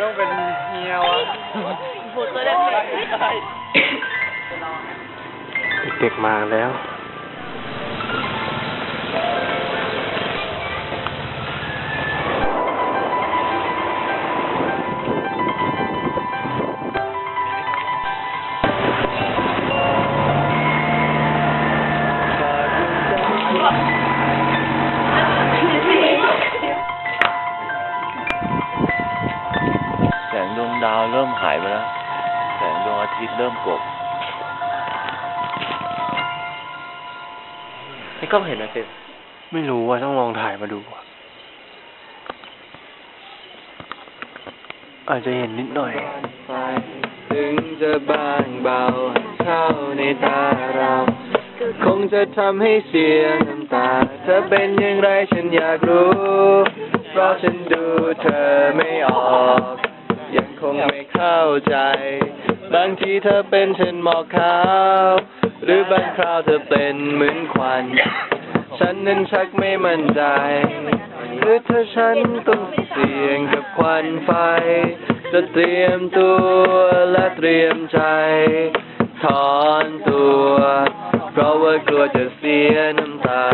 ต้องเป็นเมียวะหูตัวเด็กเด็กมาแล้ว ดวงดาวเริ่มหายไปแล้ว แสงดวงอาทิตย์เริ่มกบไอ้กล้องเห็นไหมเฟมไม่รู้ว่าต้องลองถ่ายมาดูอะอาจจะเห็นนิดหน่อย ถึงจะบางเบาเท่าในตาเรา คงจะทำให้เสียน้ำตา เธอเป็นอย่างไรฉันอยากรู้ เพราะฉันดูเธอไม่ออกยัง คงไม่เข้าใจ บางทีเธอเป็นเช่นหมอกขาว หรือบางคราวเธอเป็นเหมือนควัน ฉันนั้นชักไม่มั่นใจ หรือถ้าฉันต้องเสี่ยงกับควันไฟ จะเตรียมตัวและเตรียมใจ ถอนตัว เพราะว่ากลัวจะเสียน้ำตา